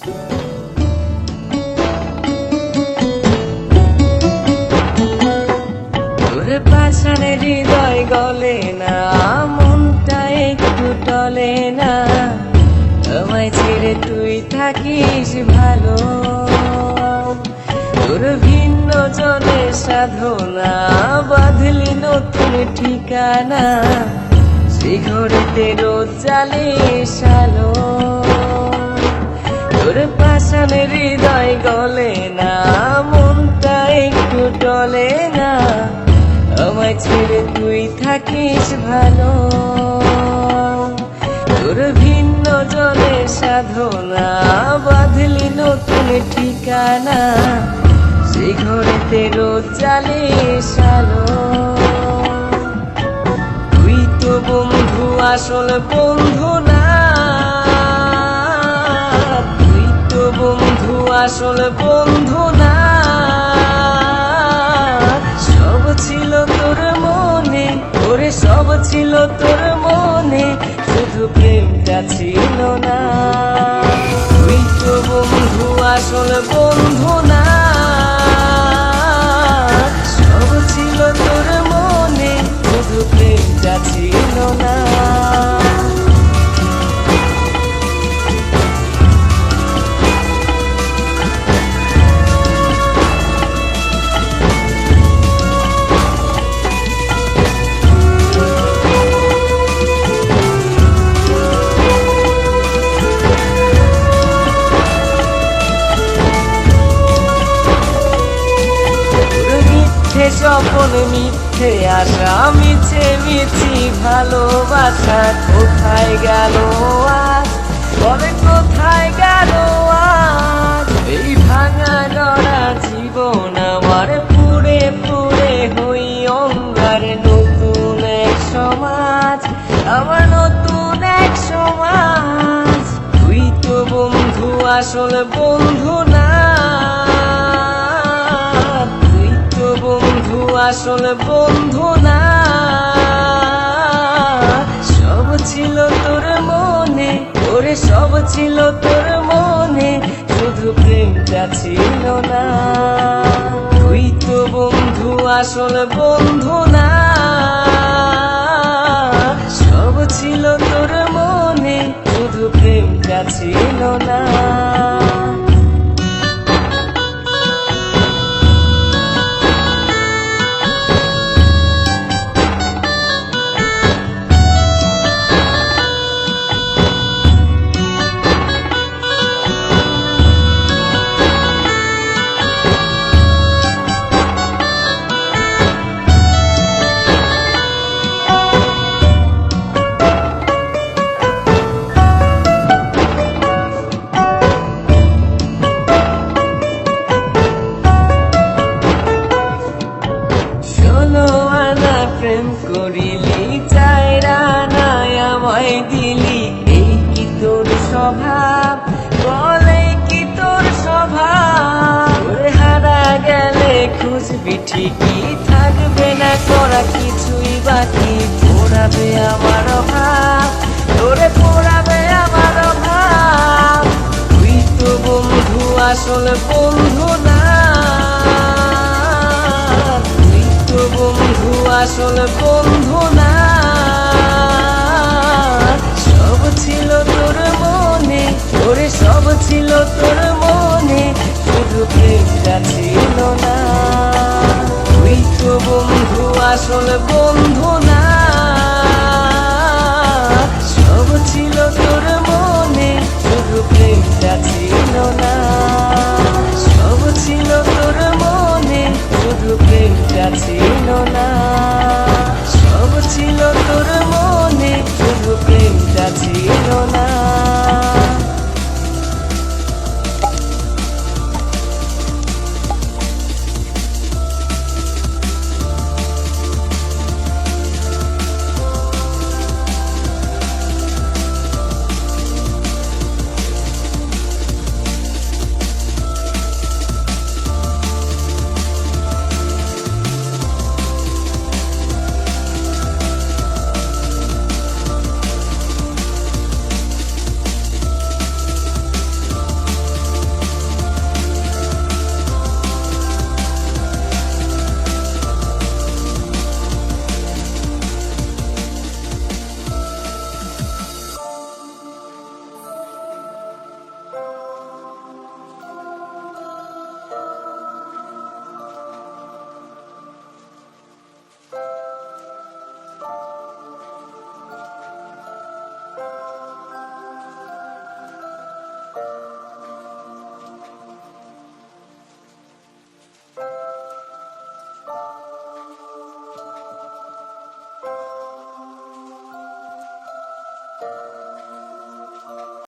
তোর পাশানে হৃদয় গলে না, মনটা একটু টলে না। আমায় ছেড়ে তুই থাকিস ভালো। তোর ভিন্ন জনে সাধনা, বাঁধলি নতুন ঠিকানা। ঘরেতে রোজ জ্বালিস আলো তোর পাশানে হৃদয় গলে না, মনটা একটু টলে না। আমায় ছেড়ে তুই থাকিস ভালো। তোর ভিন্ন জনে সাধনা, বাঁধলি নতুন ঠিকানা। সেই ঘরেতে রোজ জ্বালিস আলো। তুই তো বন্ধু আসল বন্ধু। আসল বন্ধু না। সব ছিল তোর মনে, ওরে সব ছিল তোর মনে, শুধু প্রেমটা ছিল না। তুই তো বন্ধু, আসল বন্ধু না। সব ছিল তোর মনে, শুধু প্রেমটা ছিল না। স্বপন মিথ্যে আশা, মিছে মিছি ভালোবাসা কোথায় গেল আজ? বলে কোথায় গেল আজ? এই ভাঙা গড়া জীবন আমার পুড়ে পুড়ে হই অঙ্গার নতুন এক সমাজ, আমার নতুন এক সমাজ। তুই তো বন্ধু, আসল বন্ধু না। আসল বন্ধু না। সব ছিল তোর মনে, ওরে সব ছিল তোর মনে, শুধু প্রেমটা ছিল না। তুই তো বন্ধু, আসল বন্ধু না। সব ছিল তোর মনে, শুধু প্রেমটা ছিল না। খুঁজবি ঠিকই থাকবে না? করা কিছুই বাকি। পোড়াবে আমার ভাব তোরে পোড়াবে আমার ভাব তুই তো বন্ধু, আসল বন্ধু না। তুই তো বন্ধু, আসল বন্ধু না। বন্ধু আসল বন্ধু না। সব ছিল তোর মনে শুধু প্রেমটা ছিল না।